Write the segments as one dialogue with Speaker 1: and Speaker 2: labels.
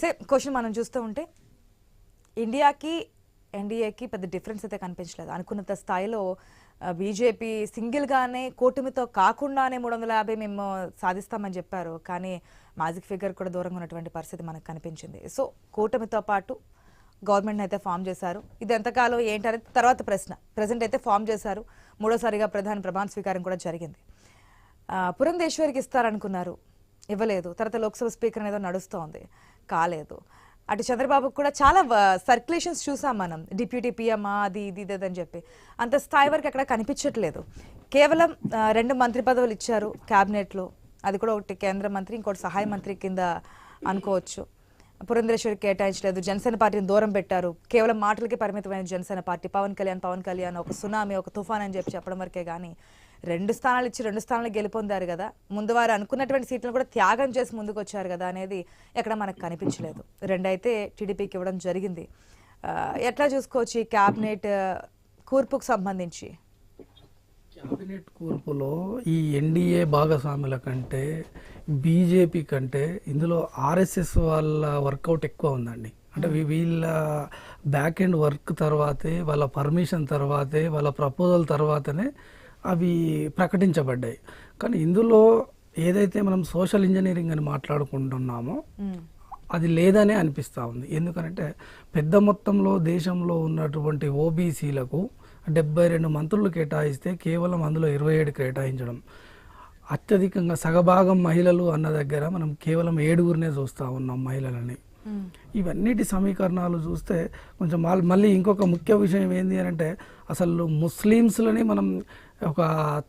Speaker 1: సే
Speaker 2: same question మనం చూస్తూ ఉంటే ఇండియాకి ఎన్డీఏకి పెద్ద డిఫరెన్స్ అయితే కనిపించలేదు. అనుకున్నంత స్థాయిలో బీజేపీ సింగిల్గానే కూటమితో కాకుండానే మూడు వందల యాభై మేము సాధిస్తామని చెప్పారు. కానీ మ్యాజిక్ ఫిగర్ కూడా దూరంగా ఉన్నటువంటి పరిస్థితి మనకు కనిపించింది. సో కూటమితో పాటు గవర్నమెంట్ని అయితే ఫామ్ చేశారు. ఇది ఎంతకాలం ఏంటనేది తర్వాత ప్రశ్న. ప్రజెంట్ అయితే ఫామ్ చేశారు. మూడోసారిగా ప్రధాని ప్రమాణ స్వీకారం కూడా జరిగింది. పురంధేశ్వరికి ఇస్తారనుకున్నారు. ఇవ్వలేదు. తర్వాత లోక్సభ స్పీకర్ అనేది నడుస్తోంది. కాలేదు. అటు చంద్రబాబుకు కూడా చాలా సర్క్యులేషన్స్ చూసాం మనం. డిప్యూటీ పిఎం అది ఇది ఇది అని చెప్పి. అంత స్థాయి వరకు అక్కడ కనిపించట్లేదు. కేవలం రెండు మంత్రి పదవులు ఇచ్చారు క్యాబినెట్లో. అది కూడా ఒకటి కేంద్ర మంత్రి ఇంకోటి సహాయ మంత్రి కింద అనుకోవచ్చు. పురంధరేశ్వరి కేటాయించలేదు. జనసేన పార్టీని దూరం పెట్టారు. కేవలం మాటలకి పరిమితమైన జనసేన పార్టీ. పవన్ కళ్యాణ్ పవన్ కళ్యాణ్ ఒక సునామీ ఒక తుఫాన్ అని చెప్పి చెప్పడం వరకే కానీ రెండు స్థానాలు ఇచ్చి రెండు స్థానాలు గెలుపొందారు కదా. ముందు వారు అనుకున్నటువంటి సీట్లను కూడా త్యాగం చేసి ముందుకు వచ్చారు కదా అనేది ఎక్కడ మనకు కనిపించలేదు. రెండైతే టీడీపీకి ఇవ్వడం జరిగింది. ఎట్లా చూసుకోవచ్చు ఈ క్యాబినెట్ కూర్పుకు సంబంధించి?
Speaker 1: క్యాబినెట్ కూర్పులో ఈ ఎన్డీఏ భాగస్వాముల కంటే బీజేపీ కంటే ఇందులో ఆర్ఎస్ఎస్ వాళ్ళ వర్కౌట్ ఎక్కువ ఉందండి. అంటే వీళ్ళ బ్యాక్ ఎండ్ వర్క్ తర్వాతే వాళ్ళ పర్మిషన్ తర్వాతే వాళ్ళ ప్రపోజల్ తర్వాతనే అవి ప్రకటించబడ్డాయి. కానీ ఇందులో ఏదైతే మనం సోషల్ ఇంజనీరింగ్ అని మాట్లాడుకుంటున్నామో అది లేదనే అనిపిస్తూ ఉంది. ఎందుకంటే పెద్ద మొత్తంలో దేశంలో ఉన్నటువంటి ఓబీసీలకు డెబ్బై రెండు మంత్రులు కేటాయిస్తే కేవలం అందులో ఇరవై ఏడు కేటాయించడం. అత్యధికంగా సగభాగం మహిళలు అన్న దగ్గర మనం కేవలం ఏడుగురినే చూస్తూ ఉన్నాం మహిళలని. ఇవన్నిటి సమీకరణాలు చూస్తే కొంచెం మళ్ళీ ఇంకొక ముఖ్య విషయం ఏంటి అని అంటే అసలు ముస్లిమ్స్లని మనం ఒక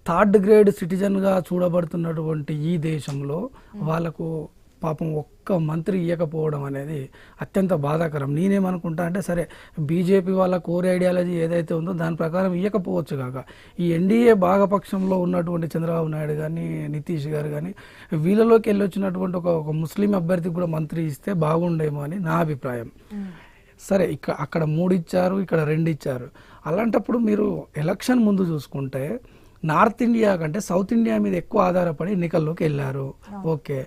Speaker 1: థర్డ్ గ్రేడ్ సిటిజన్గా చూడబడుతున్నటువంటి ఈ దేశంలో వాళ్ళకు పాపం ఒక్క మంత్రి ఇవ్వకపోవడం అనేది అత్యంత బాధాకరం. నేనేమనుకుంటా అంటే సరే బీజేపీ వాళ్ళ కోర్ ఐడియాలజీ ఏదైతే ఉందో దాని ప్రకారం ఇవ్వకపోవచ్చు కాక. ఈ ఎన్డీఏ భాగపక్షంలో ఉన్నటువంటి చంద్రబాబు నాయుడు కానీ నితీష్ గారు కానీ వీళ్ళలోకి వెళ్ళి వచ్చినటువంటి ఒక ఒక ముస్లిం అభ్యర్థికి కూడా మంత్రి ఇస్తే బాగుండేమో అని నా అభిప్రాయం. సరే ఇక్కడ అక్కడ మూడు ఇచ్చారు ఇక్కడ రెండు ఇచ్చారు అలాంటప్పుడు మీరు ఎలక్షన్ ముందు చూసుకుంటే నార్త్ ఇండియా కంటే సౌత్ ఇండియా మీద ఎక్కువ ఆధారపడి ఎన్నికల్లోకి వెళ్ళారు. ఓకే.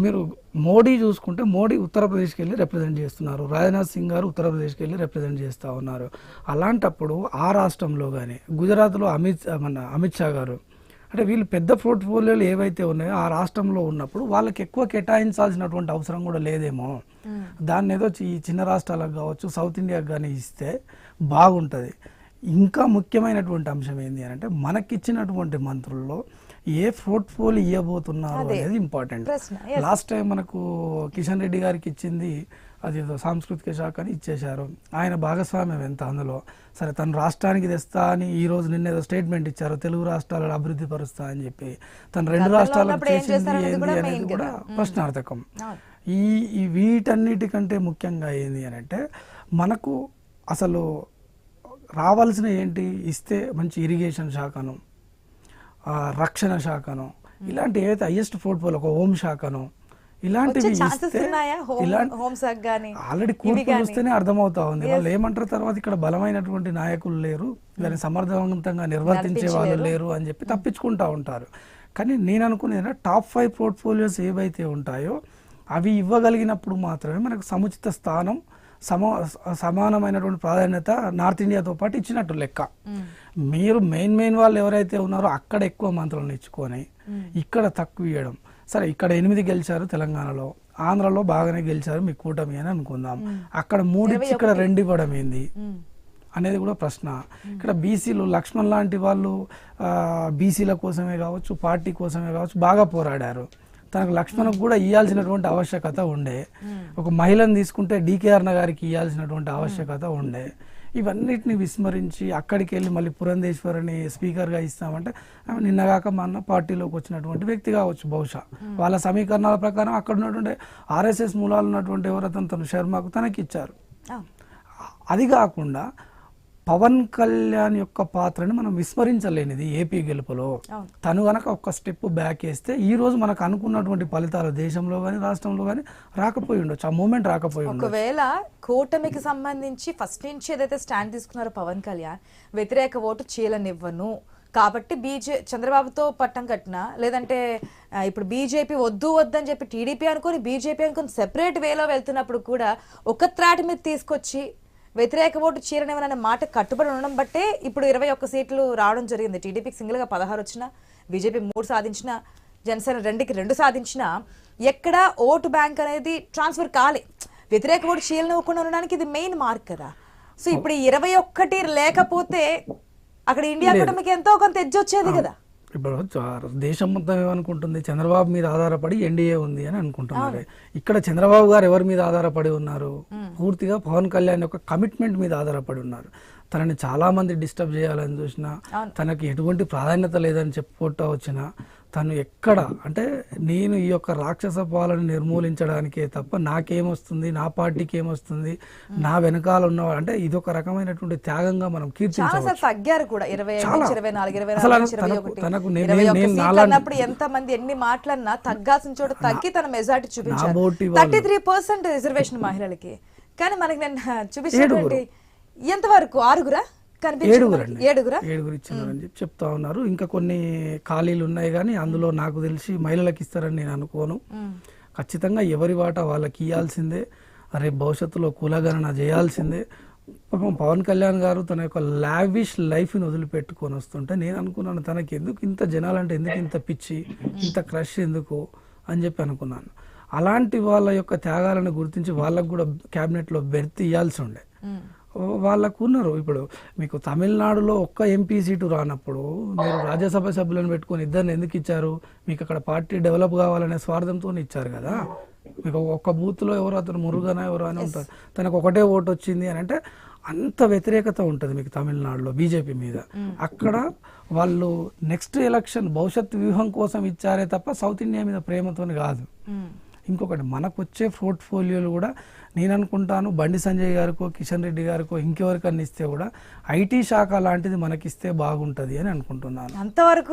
Speaker 1: మీరు మోడీ చూసుకుంటే మోడీ ఉత్తరప్రదేశ్కి వెళ్ళి రిప్రజెంట్ చేస్తున్నారు. రాజ్నాథ్ సింగ్ గారు ఉత్తరప్రదేశ్కి వెళ్ళి రిప్రజెంట్ చేస్తూ ఉన్నారు. అలాంటప్పుడు ఆ రాష్ట్రంలో కానీ గుజరాత్లో అమిత్ మన అమిత్ షా గారు అంటే వీళ్ళు పెద్ద పోర్ట్ఫోలియోలు ఏవైతే ఉన్నాయో ఆ రాష్ట్రంలో ఉన్నప్పుడు వాళ్ళకి ఎక్కువ కేటాయించాల్సినటువంటి అవసరం కూడా లేదేమో. దాన్ని ఏదో ఈ చిన్న రాష్ట్రాలకు కావచ్చు సౌత్ ఇండియాకి కానీ ఇస్తే బాగుంటుంది. ఇంకా ముఖ్యమైనటువంటి అంశం ఏంటి అని అంటే మనకిచ్చినటువంటి మంత్రుల్లో ఏ పోర్ట్ఫోలియో ఇవ్వబోతున్నారు. అనేది ఇంపార్టెంట్. లాస్ట్ టైం మనకు కిషన్ రెడ్డి గారికి ఇచ్చింది అది ఏదో సాంస్కృతిక శాఖ అని ఇచ్చేశారు ఆయన భాగస్వామ్యం ఎంత అందులో సరే తను రాష్ట్రానికి తెస్తా అని ఈ రోజు నిన్న ఏదో స్టేట్మెంట్ ఇచ్చారు తెలుగు రాష్ట్రాలను అభివృద్ధి పరుస్తా అని చెప్పి తను రెండు రాష్ట్రాలకు చేసింది ఏంది
Speaker 2: కూడా
Speaker 1: అనేది కూడా. ప్రశ్నార్థకం. ఈ వీటన్నిటికంటే ముఖ్యంగా ఏంది అని అంటే మనకు అసలు రావాల్సిన ఏంటి ఇస్తే మంచి ఇరిగేషన్ శాఖను రక్షణ శాఖను ఇలాంటి ఏదైతే హైయెస్ట్ పోర్ట్ఫోలియో ఒక హోమ్ శాఖను ఇలాంటివి ఇస్తే ఆల్రెడీ కూర్పు
Speaker 2: గానీ.
Speaker 1: చూస్తేనే అర్థమవుతా ఉంది. వాళ్ళు ఏమంటారు తర్వాత ఇక్కడ బలమైనటువంటి నాయకులు లేరు దాన్ని సమర్థవంతంగా నిర్వర్తించే వాళ్ళు. లేరు అని చెప్పి తప్పించుకుంటా ఉంటారు. కానీ నేను అనుకునేది టాప్ ఫైవ్ పోర్ట్ఫోలియోస్ ఏవైతే ఉంటాయో అవి ఇవ్వగలిగినప్పుడు మాత్రమే మనకు సముచిత స్థానం సమ సమానమైనటువంటి ప్రాధాన్యత నార్త్ ఇండియాతో పాటు ఇచ్చినట్టు లెక్క. మీరు మెయిన్ మెయిన్ వాళ్ళు ఎవరైతే ఉన్నారో అక్కడ ఎక్కువ మంత్రులను ఇచ్చుకొని ఇక్కడ తక్కువ ఇవ్వడం సరే ఇక్కడ ఎనిమిది గెలిచారు తెలంగాణలో. ఆంధ్రలో బాగానే గెలిచారు మీ కూటమి అని అనుకుందాం. అక్కడ మూడు ఇచ్చి ఇక్కడ రెండు ఇవ్వడం ఏంది? అనేది కూడా ప్రశ్న. ఇక్కడ బీసీలు లక్ష్మణ్ లాంటి వాళ్ళు బీసీల కోసమే కావచ్చు పార్టీ కోసమే కావచ్చు బాగా పోరాడారు. తనకు లక్ష్మణకు కూడా ఇవ్వాల్సినటువంటి ఆవశ్యకత ఉండే. ఒక మహిళను తీసుకుంటే డీకేఆర్ గారికి ఇవ్వాల్సినటువంటి ఆవశ్యకత ఉండే. ఇవన్నిటిని విస్మరించి అక్కడికి వెళ్ళి మళ్ళీ పురంధేశ్వరిని స్పీకర్గా ఇస్తామంటే ఆమె నిన్నగాక మన పార్టీలోకి వచ్చినటువంటి వ్యక్తి కావచ్చు బహుశా. వాళ్ళ సమీకరణాల ప్రకారం అక్కడ ఉన్నటువంటి ఆర్ఎస్ఎస్ మూలాలు ఉన్నటువంటి ఎవరైతే తను శర్మకు తనకి ఇచ్చారు. అది కాకుండా పవన్ కళ్యాణ్ యొక్క పాత్రని మనం విస్మరించలేనిది ఏపీ గెలుపులో. తను గనక ఒక స్టెప్ బ్యాక్ వేస్తే ఈ రోజు మనకు అనుకున్నటువంటి ఫలితాలు దేశంలో కానీ రాష్ట్రంలో కానీ రాకపోయి ఉండొచ్చు. ఆ మూమెంట్ రాకపోయి
Speaker 2: ఒకవేళ కూటమికి సంబంధించి ఫస్ట్ నుంచి ఏదైతే స్టాండ్ తీసుకున్నారో పవన్ కళ్యాణ్ వ్యతిరేక ఓటు చీలనివ్వను. కాబట్టి బీజే చంద్రబాబుతో పట్టం కట్టిన లేదంటే ఇప్పుడు బీజేపీ వద్దు వద్దని చెప్పి టీడీపీ అనుకొని బీజేపీ అనుకొని సెపరేట్ వేలో వెళ్తున్నప్పుడు కూడా ఒక త్రాటి మీద తీసుకొచ్చి వ్యతిరేక ఓటు చీరనివ్వననే మాట కట్టుబడి ఉండడం బట్టే ఇప్పుడు ఇరవై ఒక్క సీట్లు రావడం జరిగింది. టీడీపీకి సింగిల్గా పదహారు వచ్చిన బీజేపీ మూడు సాధించిన జనసేన రెండుకి రెండు సాధించిన ఎక్కడ ఓటు బ్యాంక్ అనేది ట్రాన్స్ఫర్ కాలే. వ్యతిరేక ఓటు చీలనివ్వకుండా ఉండడానికి ఇది మెయిన్ మార్క్ కదా. సో ఇప్పుడు ఈ ఇరవై ఒక్కటి లేకపోతే అక్కడ ఇండియా కూటమికి ఎంతో కొంత ఎడ్జ్ వచ్చేది కదా.
Speaker 1: ఇప్పుడు దేశం మొత్తం ఏమనుకుంటుంది? చంద్రబాబు మీద ఆధారపడి ఎన్డీఏ ఉంది అని అనుకుంటున్నారు. ఇక్కడ చంద్రబాబు గారు ఎవరి మీద ఆధారపడి ఉన్నారు? పూర్తిగా పవన్ కళ్యాణ్ యొక్క కమిట్మెంట్ మీద ఆధారపడి ఉన్నారు. తనని చాలా మంది డిస్టర్బ్ చేయాలని చూసినా తనకి ఎటువంటి ప్రాధాన్యత లేదని చెప్పుకుంటూ వచ్చినా తను ఎక్కడ? అంటే నేను ఈ యొక్క రాక్షస పాలన నిర్మూలించడానికే తప్ప నాకేమొస్తుంది? నా పార్టీకి ఏమొస్తుంది నా వెనకాల ఉన్న అంటే ఇది ఒక రకమైనటువంటి త్యాగంగా మనం
Speaker 2: చాలా
Speaker 1: కీర్తించవచ్చు.
Speaker 2: సార్లు తగ్గారు కూడా. ఇరవై ఐదు
Speaker 1: చాలా.
Speaker 2: నుంచి ఇరవై నాలుగు ఇరవై
Speaker 1: అసలు
Speaker 2: నాలుగు నుంచి ఇరవై
Speaker 1: తనకు-
Speaker 2: ఒకటి.
Speaker 1: తనకు నేను-
Speaker 2: ఇరవై ఒక్క
Speaker 1: నేను
Speaker 2: సీట్లు
Speaker 1: నాలాంటి-
Speaker 2: అన్నప్పుడు ఎంత మంది ఎన్ని మాటలన్నా తగ్గాల్సిన చోట తగ్గి తన మెజార్టీ చూపించారు. థర్టీ త్రీ పర్సెంట్ రిజర్వేషన్ మహిళలకి. కానీ మనకి నేను చూపించినటువంటి ఎంతవరకు? ఆరుగురా? కనిపించింది
Speaker 1: ఏడుగురు? ఇచ్చినారని చెప్పి చెప్తా ఉన్నారు. ఇంకా కొన్ని ఖాళీలు ఉన్నాయి కానీ అందులో నాకు తెలిసి మహిళలకు ఇస్తారని నేను అనుకోను. ఖచ్చితంగా ఎవరి వాటా వాళ్ళకి ఇవ్వాల్సిందే రేపు భవిష్యత్తులో కులగణన చేయాల్సిందే. పాపం పవన్ కళ్యాణ్ గారు తన యొక్క లావిష్ లైఫ్ని వదిలిపెట్టుకొని వస్తుంటే నేను అనుకున్నాను తనకి ఎందుకు ఇంత జనాలంటే ఎందుకు ఇంత పిచ్చి ఇంత క్రష్ ఎందుకు అని చెప్పి అనుకున్నాను. అలాంటి వాళ్ళ యొక్క త్యాగాలను గుర్తించి వాళ్ళకు కూడా క్యాబినెట్లో బెర్త్ ఇవ్వాల్సి ఉండే. వాళ్ళకు ఉన్నారు ఇప్పుడు మీకు తమిళనాడులో ఒక్క ఎంపీ సీటు రానప్పుడు మీరు రాజ్యసభ సభ్యులను పెట్టుకొని ఇద్దరిని ఎందుకు ఇచ్చారు? మీకు అక్కడ పార్టీ డెవలప్ కావాలనే స్వార్థంతో ఇచ్చారు కదా. మీకు ఒక్క బూత్లో ఎవరు అతను మురుగన ఎవరు అని ఉంటారు. తనకు ఒకటే ఓటు వచ్చింది అని అంటే అంత వ్యతిరేకత ఉంటుంది మీకు తమిళనాడులో బీజేపీ మీద. అక్కడ వాళ్ళు నెక్స్ట్ ఎలక్షన్ భవిష్యత్ వ్యూహం కోసం ఇచ్చారే తప్ప సౌత్ ఇండియా మీద ప్రేమతో కాదు.
Speaker 2: మ్మ్.
Speaker 1: ఇంకొకటి మనకు వచ్చే పోర్ట్ఫోలియోలు కూడా నేను అనుకుంటాను బండి సంజయ్ గారికో కిషన్ రెడ్డి గారికో ఇంకెవరికన్నా ఇస్తే కూడా ఐటీ శాఖ లాంటిది మనకిస్తే బాగుంటుంది అని అనుకుంటున్నాను.
Speaker 2: అంతవరకు